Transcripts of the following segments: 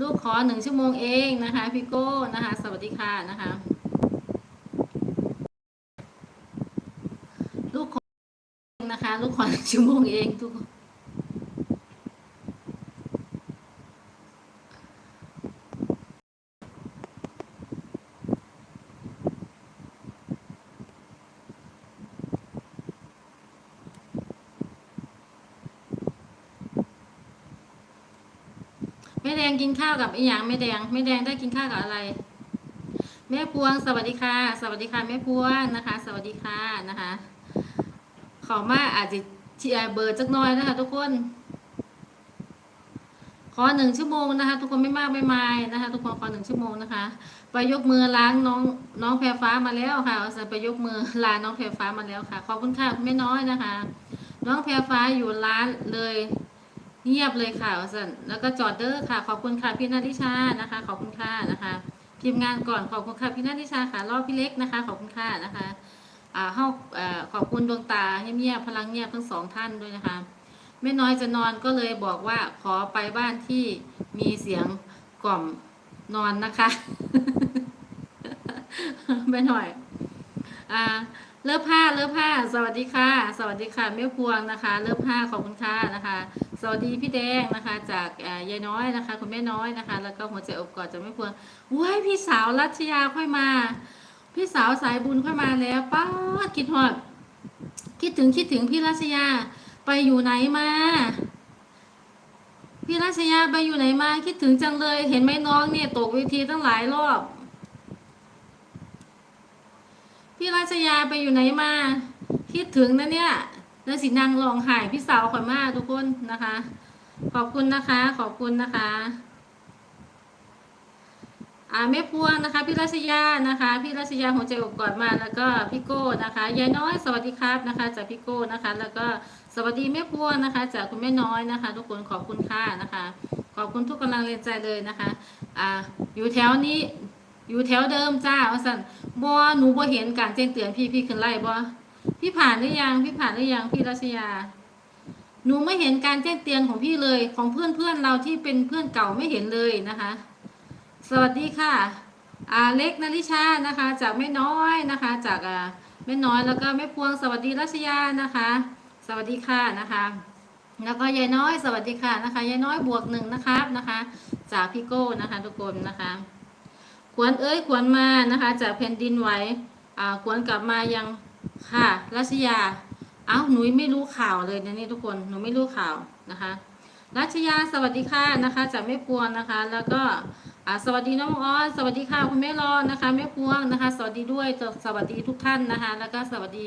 ลูกขอหนึ่งชั่วโมงเองนะคะพี่โก้นะคะ สวัสดีค่ะนะคะ ลูกขอนะคะ ลูกขอหนึ่งชั่วโมงเองทุกคน แดงกินข้าวกับอีหยังแม่แดงแม่แดงได้กินข้าวกับอะไร แม่พวงสวัสดีค่ะ สวัสดีค่ะแม่พวงนะคะ สวัสดีค่ะนะคะขอมาอาจจะเชียร์เบอร์จักน้อยนะคะ ทุกคน ขอหนึ่งชั่วโมงนะคะ ทุกคนไม่มากไม่มายนะคะ ทุกคนขอหนึ่งชั่วโมงนะคะ ไปยกมือล้างน้องน้องแพรฟ้ามาแล้วค่ะเอาไปยกมือลาน้องแพรฟ้ามาแล้วค่ะ ขอบคุณค่ะคุณแม่น้อยนะคะ น้องแพรฟ้าอยู่ร้านเลย เงียบเลยค่ะวสันแล้วก็จอดเดอร์ค่ะ ขอบคุณค่ะพี่นาทิชานะคะ ขอบคุณค่ะนะคะทีมงานก่อนขอบคุณค่ะพี่นาทิชาค่ะรอบพี่เล็กนะคะ ขอบคุณค่ะนะคะอ่าเฮาอ่อขอบคุณดวงตาให้เงียบพลังเงียบทั้งสองท่านด้วยนะคะแม่น้อยจะนอนก็เลยบอกว่าขอไปบ้านที่มีเสียงกล่อมนอนนะคะแม่หน่อย อ่าเลิฟผ้าเลิฟผ้า สวัสดีค่ะ สวัสดีค่ะแม่พวงนะคะ เลิฟผ้าขอบคุณค่ะนะคะ สวัสดีพี่แดงนะคะ จากยายน้อยนะคะ คุณแม่น้อยนะคะ แล้วก็หัวใจอบกอดจากแม่พวงว้ายพี่สาวรัชยาค่อยมา พี่สาวสายบุญค่อยมาแล้วป้าคิดฮอดคิดถึงคิดถึงพี่รัชยาไปอยู่ไหนมาพี่รัชยาไปอยู่ไหนมาคิดถึงจังเลย เห็นไหมน้องเนี่ยตกเวทีตั้งหลายรอบพี่ราชยาไปอยู่ไหนมา คิดถึงนะเนี่ย แล้วสินางลองหายพี่สาวขอยมากทุกคนนะคะ ขอบคุณนะคะ ขอบคุณนะคะอ่าแม่พวงนะคะ พี่รัชยานะคะ พี่รัชยาหัวใจอบกอดมาแล้วก็พี่โก้นะคะยายน้อยสวัสดีครับนะคะ จากพี่โก้นะคะ แล้วก็สวัสดีแม่พวงนะคะ จากคุณแม่น้อยนะคะ ทุกคนขอบคุณค่ะนะคะ ขอบคุณทุกกำลังแรงใจเลยนะคะอ่าอยู่แถวนี้อยู่แถวเดิมจ้าว่าสันบ่หนูบ่เห็นการแจ้งเตือนพี่พี่ขึ้นไล่บ่ พี่ผ่านหรือยัง พี่ผ่านหรือยังพี่รัชยา หนูไม่เห็นการแจ้งเตือนของพี่เลย ของเพื่อนเพื่อนเราที่เป็นเพื่อนเก่าไม่เห็นเลยนะคะ สวัสดีค่ะอาเล็กนาริชานะคะ จากแม่น้อยนะคะ จากอ่าแม่น้อยแล้วก็แม่พวงสวัสดีรัชยานะคะ สวัสดีค่ะนะคะ แล้วก็ยายน้อยสวัสดีค่ะนะคะยายน้อยบวกหนึ่งนะครับนะคะ จากพี่โก้นะคะทุกคนนะคะขวนเอ้ยขวนมานะคะ จากแผ่นดินไหวอ่าขวนกลับมายัง ค่ะรัชยา เอ้าหนูไม่รู้ข่าวเลยนะนี่ทุกคนหนูไม่รู้ข่าวนะคะรัชยาสวัสดีค่ะนะคะจากแม่พวงนะคะ แล้วก็อ่าสวัสดีน้องออนสวัสดีค่ะคุณแม่รอนนะคะแม่พวงนะคะ สวัสดีด้วยสวัสดีทุกท่านนะคะ แล้วก็สวัสดี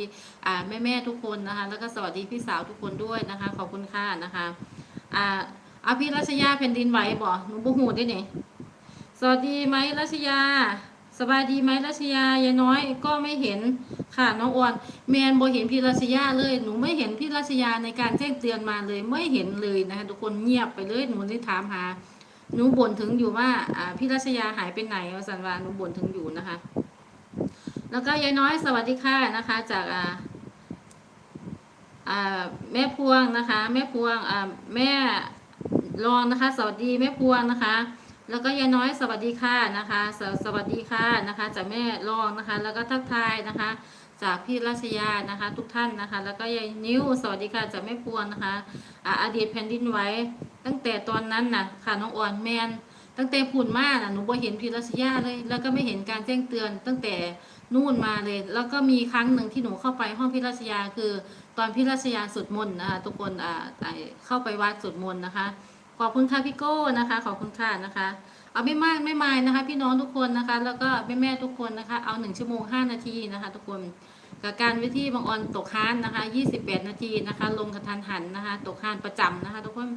แม่แม่ทุกคนนะคะ แล้วก็สวัสดีพี่สาวทุกคนด้วยนะคะ ขอบคุณค่ะนะคะอ่าอาพี่รัชยาแผ่นดินไหวบ่หนูบ่หูได้เนี่ยสวัสดีไหมรัชยา สบายดีไหมรัชยายายน้อยก็ไม่เห็น ค่ะน้องออนแมนบเห็นพี่รัชยาเลย หนูไม่เห็นพี่รัชยาในการแจ้งเตือนมาเลยไม่เห็นเลยนะคะทุกคนเงียบไปเลยหนูได้ถามหาหนูบ่นถึงอยู่ว่าอ่าพี่รัชยาหายไปไหนสันวาหนูบ่นถึงอยู่นะคะ แล้วก็ยายน้อยสวัสดีค่ะนะคะ จากอ่าอ่าแม่พวงนะคะ แม่พวงอ่าแม่รองนะคะ สวัสดีแม่พวงนะคะ แล้วก็ยายน้อยสวัสดีค่ะนะคะสสวัสดีค่ะนะคะจากแม่รองนะคะ แล้วก็ทักทายนะคะ จากพี่รัชยานะคะ ทุกท่านนะคะ แล้วก็ยายนิ้วสวัสดีค่ะจากแม่พวงนะคะอ่าอดีตแผ่นดินไหวตั้งแต่ตอนนั้นน่ะค่ะน้องอ่อนแมนตั้งแต่ผุ่นมากน่ะหนูบ่เห็นพี่รัชยาเลย แล้วก็ไม่เห็นการแจ้งเตือนตั้งแต่นู่นมาเลย แล้วก็มีครั้งหนึ่งที่หนูเข้าไปห้องพี่รัชยาคือ ตอนพี่รัชยาสวดมนต์นะคะทุกคนอ่าอ่าเข้าไปวัดสวดมนต์นะคะ ขอบคุณค่ะพี่โก้นะคะ ขอบคุณค่ะนะคะ เอาไม่มากไม่มายนะคะ พี่น้องทุกคนนะคะ แล้วก็แม่แม่ทุกคนนะคะ เอาหนึ่งชั่วโมงห้านาทีนะคะ ทุกคนกับการวิธีบางออนตกค้านนะคะยี่สิบแปดนาทีนะคะ ลงกระทันหันนะคะ ตกค้านประจำนะคะ ทุกคน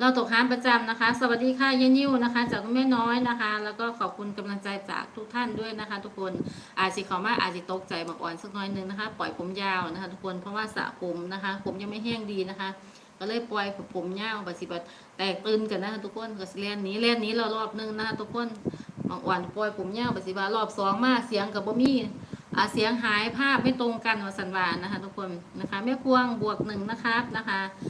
เราตกค้านประจำนะคะ สวัสดีค่ะเยนิวนะคะ จากคุณแม่น้อยนะคะ แล้วก็ขอบคุณกำลังใจจากทุกท่านด้วยนะคะ ทุกคนอาจสิขอมาอาจสิตกใจบางอ่อนสักน้อยหนึงนะคะ ปล่อยผมยาวนะคะ ทุกคนเพราะว่าสระผมนะคะ ผมยังไม่แห้งดีนะคะ ก็เลยปล่อยผมยาวบัดสิบัดแตกตื่นกันนะทุกคนก็สิเล่นนี้เล่นนี้เรารอบหนึงนะทุกคนบางวันปล่อยผมยาวบัดสิบารอบสองมาเสียงกับบ่มีอ่าเสียงหายภาพไม่ตรงกันว่าสันวานะคะ ทุกคนนะคะแม่พวงบวกหนึ่งนะครับนะคะ